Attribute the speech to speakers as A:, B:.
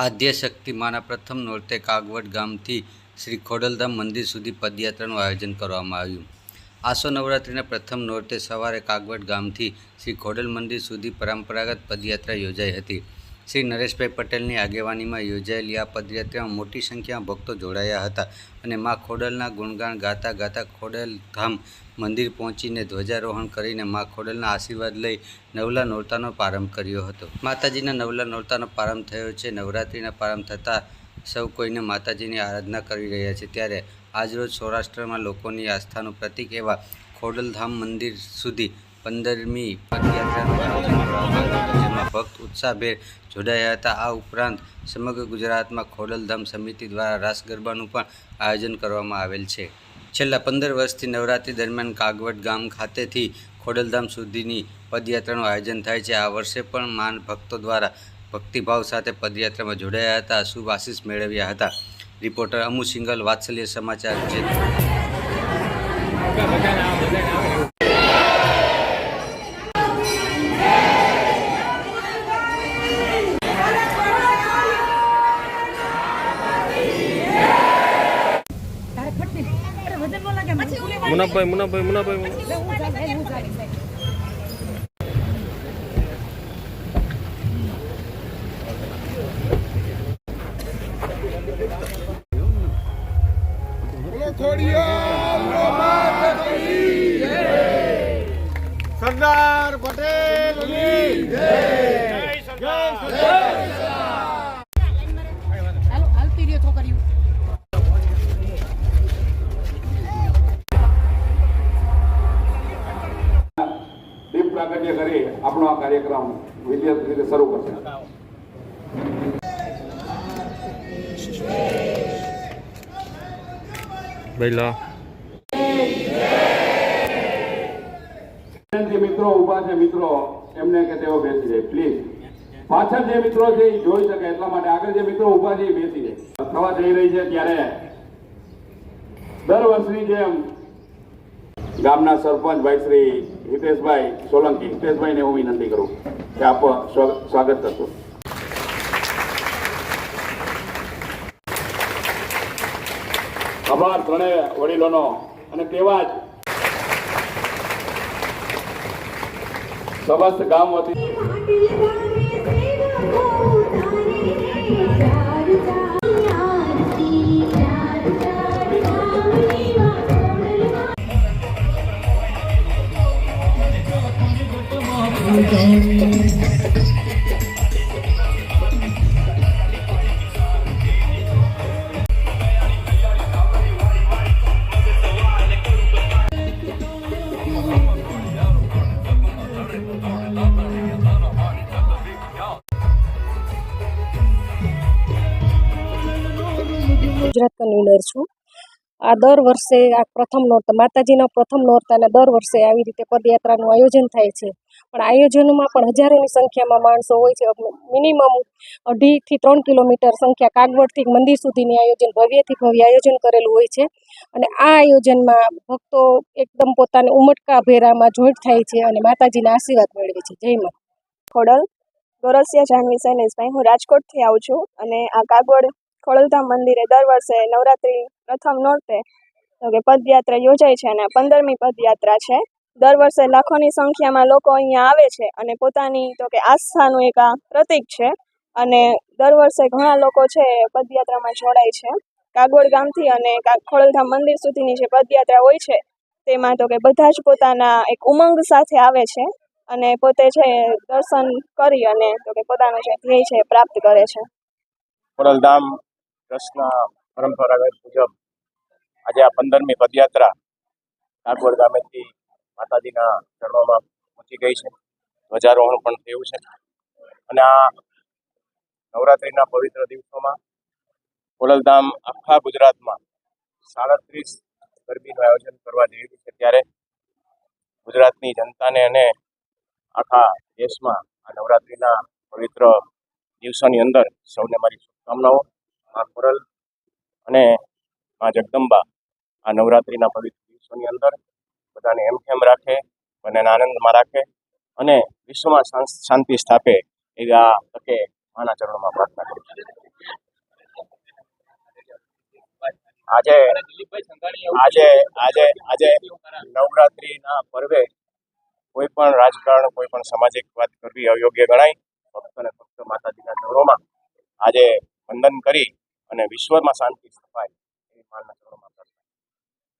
A: આદ્યશક્તિ માના પ્રથમ નોરતે કાગવડ ગામથી શ્રી ખોડલધામ મંદિર સુધી પદયાત્રાનું આયોજન કરવામાં આવ્યું. આસો નવરાત્રિના પ્રથમ નોરતે સવારે કાગવડ ગામથી શ્રી ખોડલ મંદિર સુધી પરંપરાગત પદયાત્રા યોજાઈ હતી. શ્રી નરેશભાઈ પટેલની આગેવાનીમાં યોજાયેલી આ પદયાત્રામાં મોટી સંખ્યામાં ભક્તો જોડાયા હતા અને મા ખોડલના ગુણગાન ગાતા ગાતા ખોડલધામ મંદિર પહોંચીને ધ્વજારોહણ કરીને મા ખોડલના આશીર્વાદ લઈ નવલા નોરતાનો પ્રારંભ કર્યો હતો. માતાજીના નવલા નોરતાનો પ્રારંભ થયો છે. નવરાત્રિના પ્રારંભ થતાં સૌ કોઈને માતાજીની આરાધના કરી રહ્યા છે. ત્યારે આજરોજ સૌરાષ્ટ્રમાં લોકોની આસ્થાનું પ્રતીક એવા ખોડલધામ મંદિર સુધી પંદરમી જેમાં ભક્ત ઉત્સાહભેર જોડાયા હતા. આ ઉપરાંત સમગ્ર ગુજરાતમાં ખોડલધામ સમિતિ દ્વારા રાસ ગરબાનું પણ આયોજન કરવામાં આવેલ છે. છેલ્લા પંદર વર્ષથી નવરાત્રિ દરમિયાન કાગવડ ગામ ખાતેથી ખોડલધામ સુધીની પદયાત્રાનું આયોજન થાય છે. આ વર્ષે પણ માન ભક્તો દ્વારા ભક્તિભાવ સાથે પદયાત્રામાં જોડાયા હતા. શુભ આશીષ મેળવ્યા હતા. રિપોર્ટર અમુ સિંગલ વાત્સલ્ય સમાચાર જેતપુર.
B: મુનાભાઈ મુનાભાઈ મુનાભાઈ સરદાર પટેલ
C: સાહેબ. સરદાર
D: દીપ કરી આપણો આ કાર્યક્રમ વિદ્યુત રીતે શરૂ કરશે. મિત્રો ઊભા છે મિત્રો એમને કે તેઓ બેસી જાય. પ્લીઝ પાછળ જે મિત્રો છે એ જોઈ શકે એટલા માટે આગળ જે મિત્રો ઊભા છે એ બેસી જાય. થવા જઈ રહી છે ત્યારે દર વર્ષની જેમ ગામના સરપંચ ભાઈ શ્રી હિતેશભાઈ સોલંકી. હિતેશભાઈને હું વિનંતી કરું કે આપ સ્વાગત કરશો. આભાર ત્રણેય વડીલોનો અને તેવા જ સમસ્ત ગામ વતી
E: ગુજરાત કન્વીનર છું. આ દર વર્ષે આ પ્રથમ નોરતા, માતાજીના પ્રથમ નોરતાને દર વર્ષે આવી રીતે પદયાત્રાનું આયોજન થાય છે. પણ આયોજનમાં પણ હજારોની સંખ્યામાં માણસો હોય છે. મિનિમમ અઢીથી ત્રણ કિલોમીટર સંખ્યા કાગવડથી મંદિર સુધીની આયોજન, ભવ્યથી ભવ્ય આયોજન કરેલું હોય છે. અને આ આયોજનમાં ભક્તો એકદમ પોતાને ઉમટકા ભેરામાં જોઈન્ટ થાય છે અને માતાજીના આશીર્વાદ મેળવે છે. જય મા
F: ખોડલ, ગોરસિયા જાનવી સૈનેશભાઈ હું રાજકોટથી આવું છું અને આ કાગવડ ખોડલધામ મંદિરે દર વર્ષે નવરાત્રિ પ્રથમ નોરતે, તો કે પદયાત્રા યોજાય છે અને પંદરમી પદયાત્રા છે. દર વર્ષે લાખોની સંખ્યામાં લોકો અહીંયા આવે છે અને પોતાની, તો કે આસ્થાનું એક આ પ્રતીક છે. અને દર વર્ષે ઘણા લોકો છે પદયાત્રામાં જોડાય છે. કાગોડ ગામથી અને ખોડલધામ મંદિર સુધીની જે પદયાત્રા હોય છે, તેમાં તો કે બધા જ પોતાના એક ઉમંગ સાથે આવે છે અને પોતે છે દર્શન કરી અને તો કે પોતાનું જે ધ્યેય છે પ્રાપ્ત કરે છે.
G: ખોડલધામ ટ્રસ્ટના પરંપરાગત મુજબ આજે આ પંદરમી પદયાત્રા કાગવડ ગામેથી માતાજીના ચરણોમાં પહોંચી ગઈ છે. ધ્વજારોહણ પણ થયું છે. અને આ નવરાત્રિના પવિત્ર દિવસોમાં ખોડલધામ આખા ગુજરાતમાં સાડત્રીસ ગરબીનું આયોજન કરવા જઈ રહ્યું છે. ત્યારે ગુજરાતની જનતાને અને આખા દેશમાં આ નવરાત્રિના પવિત્ર દિવસોની અંદર સૌને મારી શુભકામનાઓ. મા ખોરલ અને મા જગદંબા, આ નવરાત્રિના પવિત્ર દિવસોની અંદર બધાને એમ કેમ રાખે, બધાને આનંદમાં રાખે અને વિશ્વમાં શાંતિ સ્થાપે એવી આ તકે માના ચરણોમાં પ્રાર્થના કરું આજે આજે આજે આજે નવરાત્રિના પર્વે કોઈ પણ રાજકારણ, કોઈ પણ સામાજિક વાત કરવી અયોગ્ય ગણાય. ફક્ત ને ફક્ત માતાજીના ચરણોમાં આજે વંદન કરી અને વિશ્વમાં શાંતિ સ્થપાય. એ માનના